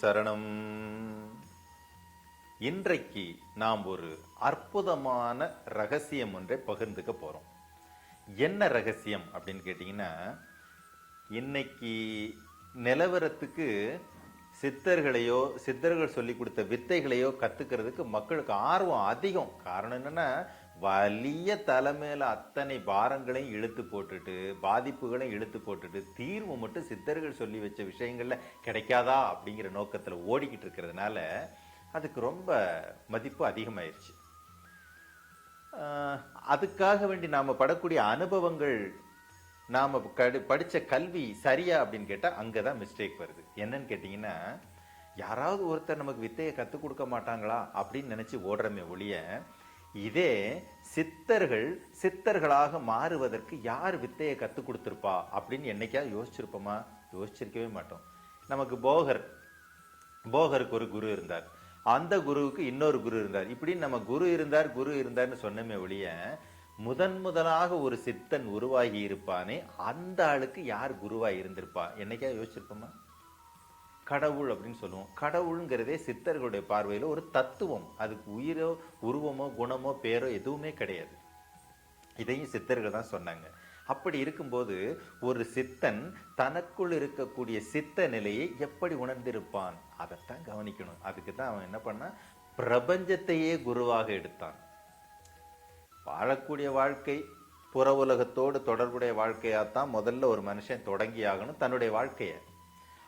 சரணம். இன்றைக்கு நாம் ஒரு அற்புதமான ரகசியம் ஒன்றை பகிர்ந்துக்க போறோம். என்ன ரகசியம் அப்படின்னு கேட்டிங்கன்னா இன்னைக்கு நிலவரத்துக்கு சித்தர்களையோ சித்தர்கள் சொல்லி கொடுத்த வித்தைகளையோ கத்துக்கிறதுக்கு மக்களுக்கு ஆர்வம் அதிகம். காரணம் என்னன்னா வலிய தலைமையில அத்தனை பாரங்களையும் இழுத்து போட்டுட்டு பாதிப்புகளையும் இழுத்து போட்டுட்டு தீர்வு மட்டும் சித்தர்கள் சொல்லி வச்ச விஷயங்கள்ல கிடைக்காதா அப்படிங்கிற நோக்கத்துல ஓடிக்கிட்டு இருக்கிறதுனால அதுக்கு ரொம்ப மதிப்பு அதிகமாயிருச்சு. அதுக்காக வேண்டி நாம படக்கூடிய அனுபவங்கள் நாம கடு படிச்ச கல்வி சரியா அப்படின்னு கேட்டா அங்கதான் மிஸ்டேக் வருது. என்னன்னு கேட்டீங்கன்னா யாராவது ஒருத்தர் நமக்கு வித்தையை கத்துக் கொடுக்க மாட்டாங்களா அப்படின்னு நினைச்சு ஓடுறமே ஒழிய இதே சித்தர்கள் சித்தர்களாக மாறுவதற்கு யார் வித்தையை கற்றுக் கொடுத்துருப்பா அப்படின்னு என்னைக்காவது யோசிச்சிருப்போமா? யோசிச்சிருக்கவே மாட்டோம். நமக்கு போகர் போகருக்கு ஒரு குரு இருந்தார். அந்த குருவுக்கு இன்னொரு குரு இருந்தார். இப்படி நம்ம குரு இருந்தார் குரு இருந்தார்னு சொன்னமே ஒழிய முதன் முதலாக ஒரு சித்தன் உருவாகி இருப்பானே அந்த ஆளுக்கு யார் குருவாக இருந்திருப்பா? என்னைக்கா யோசிச்சிருப்போமா? கடவுள் அப்படின்னு சொல்லுவோம். கடவுளுங்கிறதே சித்தர்களுடைய பார்வையில் ஒரு தத்துவம். அதுக்கு உயிரோ உருவமோ குணமோ பேரோ எதுவுமே கிடையாது. இதையும் சித்தர்கள் தான் சொன்னாங்க. அப்படி இருக்கும்போது ஒரு சித்தன் தனக்குள் இருக்கக்கூடிய சித்த நிலையை எப்படி உணர்ந்திருப்பான்? அதைத்தான் கவனிக்கணும். அதுக்கு தான் அவன் என்ன பண்ணான்? பிரபஞ்சத்தையே குருவாக எடுத்தான். வாழக்கூடிய வாழ்க்கை புற உலகத்தோடு தொடர்புடைய வாழ்க்கையாக தான் முதல்ல ஒரு மனுஷன் தொடங்கி ஆகணும் தன்னுடைய வாழ்க்கையை.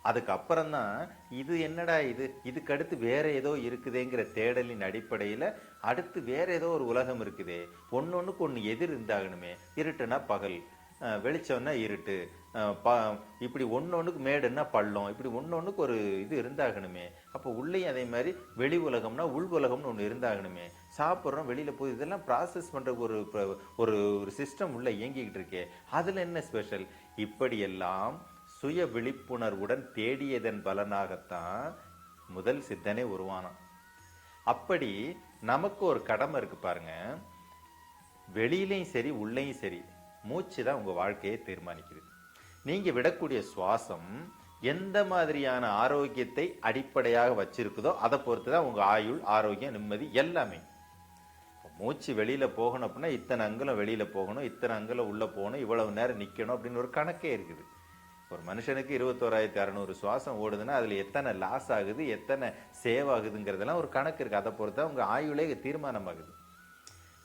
அதுக்கப்புறம் தான் இது என்னடா இது? இதுக்கு அடுத்து வேற ஏதோ இருக்குதேங்கிற தேடலின் அடிப்படையில் அடுத்து வேற ஏதோ ஒரு உலகம் இருக்குதே. ஒன்றுக்கு ஒன்று எதிர் இருந்தாகணுமே. இருட்டுனா பகல். வெளிச்சம்னா இருட்டு. ப இப்படி ஒன்று ஒன்றுக்கு மேடுன்னா பள்ளம். இப்படி ஒன்று ஒன்றுக்கு ஒரு இது இருந்தாகணுமே. அப்போ உள்ளேயும் அதே மாதிரி வெளி உலகம்னா உள் உலகம்னு ஒன்று இருந்தாகணுமே. சாப்பிட்றோம் வெளியில் போய் இதெல்லாம் ப்ராசஸ் பண்ணுறக்கு ஒரு ஒரு ஒரு சிஸ்டம் உள்ளே இயங்கிக்கிட்டு இருக்கே. அதில் என்ன ஸ்பெஷல் இப்படியெல்லாம் சுய விழிப்புணர்வுடன் தேடியதன் பலனாகத்தான் முதல் சித்தனே உருவானான். அப்படி நமக்கு ஒரு கடமை இருக்கு பாருங்க. வெளியிலையும் சரி உள்ளேயும் சரி மூச்சு தான் உங்கள் வாழ்க்கையை தீர்மானிக்குது. நீங்கள் விடக்கூடிய சுவாசம் எந்த மாதிரியான ஆரோக்கியத்தை அடிப்படையாக வச்சிருக்குதோ அதை பொறுத்து தான் உங்கள் ஆயுள் ஆரோக்கியம் நிம்மதி எல்லாமே. மூச்சு வெளியில் போகணும் அப்படின்னா இத்தனை அங்குலம் வெளியில் போகணும் இத்தனை அங்குலம் உள்ளே போகணும் இவ்வளவு நேரம் நிற்கணும் அப்படின்னு ஒரு கணக்கே இருக்குது. ஒரு மனுஷனுக்கு இருபத்தோராயிரத்தி அறநூறு சுவாசம் ஓடுதுன்னா அதுல எத்தனை லாஸ் ஆகுது எத்தனை சேவ் ஆகுதுங்கிறதெல்லாம் ஒரு கணக்கு இருக்கு. அதை பொறுத்தா உங்க ஆயுளே தீர்மானமாகுது.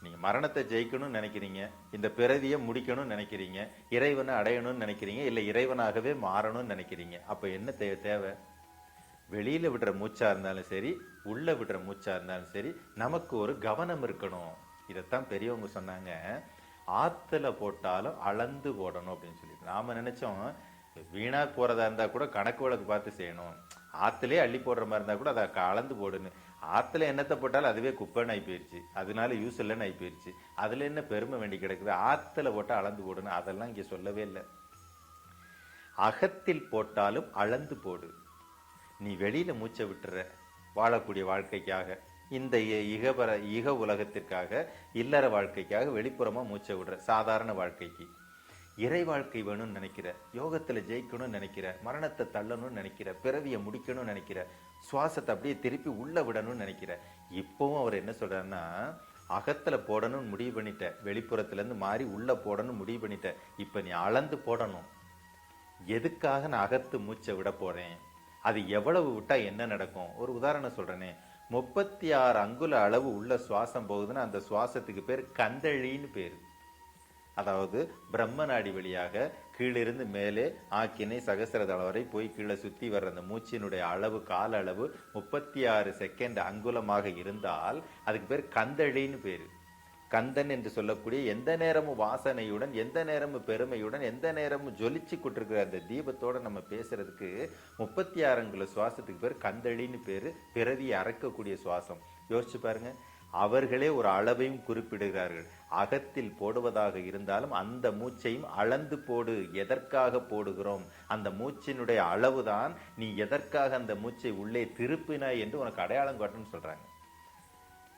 நீங்க மரணத்தை ஜெயிக்கணும்னு நினைக்கிறீங்க இந்த பிறவியை முடிக்கணும்னு நினைக்கிறீங்க இறைவனை அடையணும்னு நினைக்கிறீங்க இல்ல இறைவனாகவே மாறணும்னு நினைக்கிறீங்க அப்ப என்ன தே- தேவை? வெளியில விடுற மூச்சா இருந்தாலும் சரி உள்ள விடுற மூச்சா இருந்தாலும் சரி நமக்கு ஒரு கவனம் இருக்கணும். இதைத்தான் பெரியவங்க சொன்னாங்க ஆத்துல போட்டாலும் அளந்து போடணும் அப்படின்னு சொல்லிட்டு. நாம நினைச்சோம் வீணா போறதா இருந்தா கூட கணக்கு வழக்கு பார்த்து செய்யணும். ஆற்றுலேயே அள்ளி போடுற மாதிரி இருந்தா கூட அதை கலந்து போடுன்னு. ஆத்துல என்னத்தை போட்டாலும் அதுவே குப்பைன்னு ஆகி போயிருச்சு. அதனால யூஸ் இல்லைன்னு ஆகி போயிருச்சு. அதுல என்ன பெருமை வேண்டி கிடக்குது? ஆத்துல போட்டா அளந்து போடுன்னு. அதெல்லாம் இங்க சொல்லவே இல்லை. அகத்தில் போட்டாலும் அளந்து போடு. நீ வெளியில மூச்சை விட்டுற. வாழக்கூடிய வாழ்க்கைக்காக இந்த இகபர இக உலகத்திற்காக இல்லற வாழ்க்கைக்காக வெளிப்புறமா மூச்சை விடுற. சாதாரண வாழ்க்கைக்கு. இறை வாழ்க்கை வேணும்னு நினைக்கிற யோகத்தில் ஜெயிக்கணும்னு நினைக்கிற மரணத்தை தள்ளணும்னு நினைக்கிற பிறவியை முடிக்கணும்னு நினைக்கிற சுவாசத்தை அப்படியே திருப்பி உள்ள விடணும்னு நினைக்கிற இப்போவும் அவர் என்ன சொல்கிறாருன்னா அகத்தில் போடணும்னு முடிவு பண்ணிட்ட வெளிப்புறத்துலேருந்து மாறி உள்ளே போடணும்னு முடிவு பண்ணிட்ட இப்போ நீ அளந்து போடணும். எதுக்காக நான் அகத்து மூச்சை விட போகிறேன் அது எவ்வளவு விட்டால் என்ன நடக்கும்? ஒரு உதாரணம் சொல்கிறேனே முப்பத்தி ஆறு அங்குல அளவு உள்ள சுவாசம் போகுதுன்னா அந்த சுவாசத்துக்கு பேர் கந்தழின்னு பேர். அதாவது பிரம்ம நாடி வழியாக கீழிருந்து மேலே ஆக்கினை சகசிரதளம் வரை போய் கீழே சுற்றி வர்ற அந்த மூச்சினுடைய அளவு கால அளவு முப்பத்தி ஆறு செகண்ட் அங்குலமாக இருந்தால் அதுக்கு பேர் கந்தழின்னு பேர். கந்தன் என்று சொல்லக்கூடிய எந்த நேரமும் வாசனையுடன் எந்த நேரமும் பெருமையுடன் எந்த நேரமும் ஜொலிச்சு கொண்டிருக்கிற அந்த தீபத்தோட நம்ம பேசுறதுக்கு முப்பத்தி ஆறுங்குல சுவாசத்துக்கு பேர் கந்தழின்னு பேர். பிறவியை அறக்கக்கூடிய சுவாசம். யோசிச்சு பாருங்க. அவர்களே ஒரு அளவையும் குறிப்பிடுகிறார்கள். அகத்தில் போடுவதாக இருந்தாலும் அந்த மூச்சையும் அளந்து போடு எதற்காக போடுகிறோம்? அந்த மூச்சினுடைய அளவுதான் நீ எதற்காக அந்த மூச்சை உள்ளே திருப்பினாய் என்று உனக்கு அடையாளம் காட்டுன்னு சொல்றாங்க.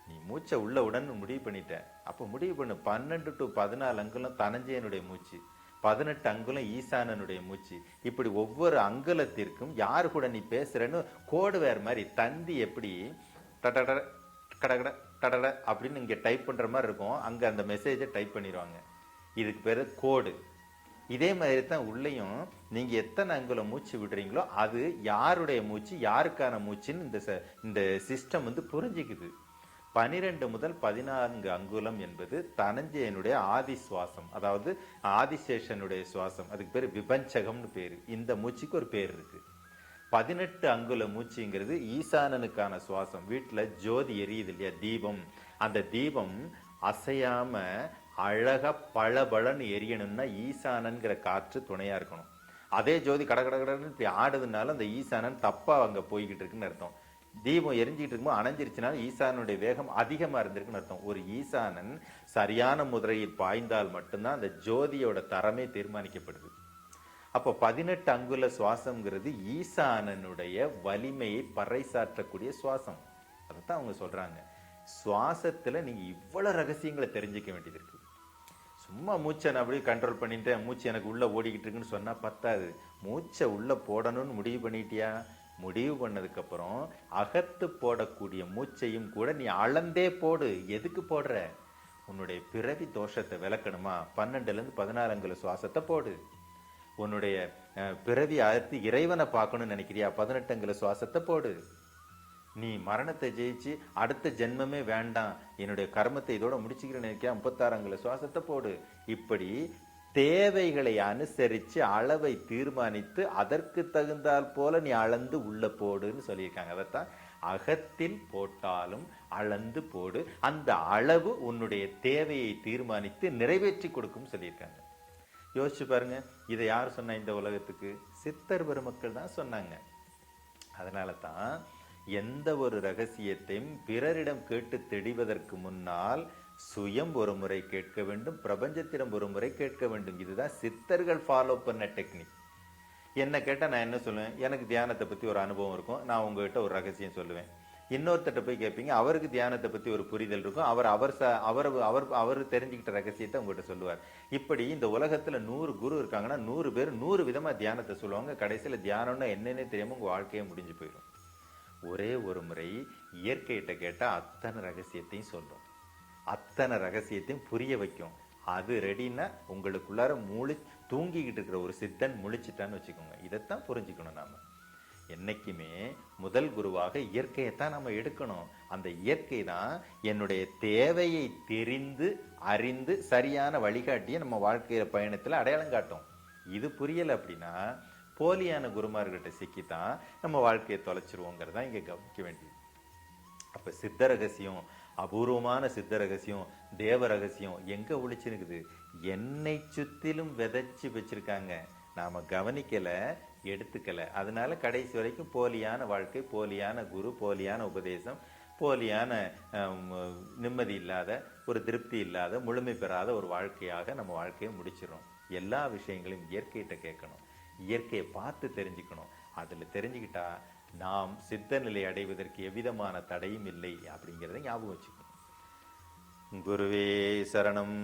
நீ மூச்சை உள்ள உடன் முடிவு பண்ணிட்ட. அப்போ முடிவு பண்ணு. பன்னெண்டு டு பதினாலு அங்குலம் தனஞ்சயனுடைய மூச்சு பதினெட்டு அங்குலம் ஈசானனுடைய மூச்சு. இப்படி ஒவ்வொரு அங்குலத்திற்கும் யார் கூட நீ பேசுறன்னு கோடுவேர் மாதிரி தந்தி எப்படி டடட கடகட டடட அப்படின்னு இங்கே டைப் பண்ணுற மாதிரி இருக்கும். அங்கே அந்த மெசேஜை டைப் பண்ணிடுவாங்க. இதுக்கு பேர் கோடு இதே மாதிரி தான் உள்ளேயும் நீங்கள் எத்தனை அங்குலம் மூச்சு விடுறீங்களோ அது யாருடைய மூச்சு யாருக்கான மூச்சுன்னு இந்த ச- இந்த சிஸ்டம் வந்து புரிஞ்சிக்குது. பனிரெண்டு முதல் பதினான்கு அங்குலம் என்பது தனஞ்சயனுடைய ஆதி சுவாசம். அதாவது ஆதிசேஷனுடைய சுவாசம். அதுக்கு பேர் விபஞ்சகம்னு பேர். இந்த மூச்சுக்கு ஒரு பேர் இருக்குது பதினெட்டு அங்குல மூச்சுங்கிறது ஈசானனுக்கான சுவாசம். வீட்டில் ஜோதி எரியுது இல்லையா? தீபம். அந்த தீபம் அசையாம அழக பளபளன்னு எரியணும்னா ஈசானன்கிற காற்று துணையா இருக்கணும். அதே ஜோதி கட கட கடன்னு இப்படி ஆடுதுனால அந்த ஈசானன் தப்பா அங்க போய்கிட்டு இருக்குன்னு அர்த்தம். தீபம் எரிஞ்சிட்டு இருக்கும்போது அணைஞ்சிருச்சுனால ஈசானுடைய வேகம் அதிகமா இருந்திருக்குன்னு அர்த்தம். ஒரு ஈசானன் சரியான முதிரையில் பாய்ந்தால் மட்டும்தான் அந்த ஜோதியோட தரமே தீர்மானிக்கப்படுது. அப்போ பதினெட்டு அங்குல சுவாசம்ங்கிறது ஈசானனுடைய வலிமையை பறைசாற்றக்கூடிய சுவாசம். அதைத்தான் அவங்க சொல்றாங்க. சுவாசத்துல நீங்க இவ்வளவு ரகசியங்களை தெரிஞ்சுக்க வேண்டியது இருக்கு. சும்மா மூச்சை நான் அப்படியே கண்ட்ரோல் பண்ணிட்டேன் மூச்சு எனக்கு உள்ள ஓடிக்கிட்டு இருக்குன்னு சொன்னா பத்தாது. மூச்சை உள்ள போடணும்னு முடிவு பண்ணிட்டியா? முடிவு பண்ணதுக்கு அப்புறம் அகத்து போடக்கூடிய மூச்சையும் கூட நீ அளந்தே போடு. எதுக்கு போடுற? உன்னுடைய பிறவி தோஷத்தை விளக்கணுமா? பன்னெண்டுல இருந்து பதினாறு அங்குல சுவாசத்தை போடு. உன்னுடைய பிறவி அறுத்து இறைவனை பார்க்கணும்னு நினைக்கிறியா? பதினெட்டுங்கிற சுவாசத்தை போடு. நீ மரணத்தை ஜெயிச்சு அடுத்த ஜென்மமே வேண்டாம். என்னுடைய கர்மத்தை இதோட முடிச்சுக்கிறேன்னு நினைக்கிற முப்பத்தாறாங்கிற சுவாசத்தை போடு. இப்படி தேவைகளை அனுசரித்து அளவை தீர்மானித்து அதற்கு தகுந்தால் போல நீ அளந்து உள்ள போடுன்னு சொல்லியிருக்காங்க. அதைத்தான் அகத்தில் போட்டாலும் அளந்து போடு. அந்த அளவு உன்னுடைய தேவையை தீர்மானித்து நிறைவேற்றி கொடுக்கும் சொல்லியிருக்காங்க. யோசிச்சு பாருங்க. இதை யார் சொன்னா இந்த உலகத்துக்கு? சித்தர் பெருமக்கள் தான் சொன்னாங்க. அதனால தான் எந்த ஒரு ரகசியத்தையும் பிறரிடம் கேட்டு தெளிவதற்கு முன்னால் சுயம் ஒரு முறை கேட்க வேண்டும் பிரபஞ்சத்திடம் ஒரு முறை கேட்க வேண்டும். இதுதான் சித்தர்கள் ஃபாலோ பண்ண டெக்னிக் என்ன கேட்டால் நான் என்ன சொல்லுவேன்? எனக்கு தியானத்தை பற்றி ஒரு அனுபவம் இருக்கும். நான் உங்ககிட்ட ஒரு ரகசியம் சொல்லுவேன். இன்னொருத்தட்ட போய் கேட்பீங்க அவருக்கு தியானத்தை பற்றி ஒரு புரிதல் இருக்கும். அவர் அவர் ச அவர் அவர் அவர் தெரிஞ்சுக்கிட்ட ரகசியத்தை உங்கள்கிட்ட சொல்லுவார். இப்படி இந்த உலகத்துல நூறு குரு இருக்காங்கன்னா நூறு பேர் நூறு விதமா தியானத்தை சொல்லுவாங்க. கடைசியில தியானம்னா என்னன்னே தெரியாம உங்க வாழ்க்கையே முடிஞ்சு போயிடும். ஒரே ஒரு முறை இயற்கையிட்ட கேட்டா அத்தனை ரகசியத்தையும் சொல்லும். அத்தனை ரகசியத்தையும் புரிய வைக்கும். அது ரெடின்னா உங்களுக்குள்ளார முழி தூங்கிக்கிட்டு இருக்கிற ஒரு சித்தன் முழிச்சிட்டான்னு வச்சுக்கோங்க. இதைத்தான் புரிஞ்சுக்கணும் நாம. என்னைக்குமே முதல் குருவாக இயற்கையை தான் நம்ம எடுக்கணும். அந்த இயற்கை தான் என்னுடைய தேவையை தெரிந்து அறிந்து சரியான வழிகாட்டியை நம்ம வாழ்க்கை பயணத்தில் அடையாளம் காட்டும். இது புரியல அப்படின்னா போலியான குருமார்கிட்ட சிக்கித்தான் நம்ம வாழ்க்கையை தொலைச்சிருவோங்கிறதா இங்கே கவனிக்க வேண்டியது. அப்போ சித்த ரகசியம் அபூர்வமான சித்த ரகசியம் தேவ ரகசியம் எங்கே ஒழிச்சிருக்குது என்னை சுத்திலும் விதைச்சி வச்சிருக்காங்க. நாம் கவனிக்கலை எடுத்துக்கல. அதனால கடைசி வரைக்கும் போலியான வாழ்க்கை போலியான குரு போலியான உபதேசம் போலியான நிம்மதி இல்லாத ஒரு திருப்தி இல்லாத முழுமை பெறாத ஒரு வாழ்க்கையாக நம்ம வாழ்க்கையை முடிச்சிடும் எல்லா விஷயங்களையும் இயற்கையிட்ட கேட்கணும். இயற்கையை பார்த்து தெரிஞ்சுக்கணும். அதில் தெரிஞ்சுக்கிட்டா நாம் சித்த நிலை அடைவதற்கு எவ்விதமான தடையும் இல்லை அப்படிங்கிறத ஞாபகம் வச்சுக்கணும். குருவே சரணம்.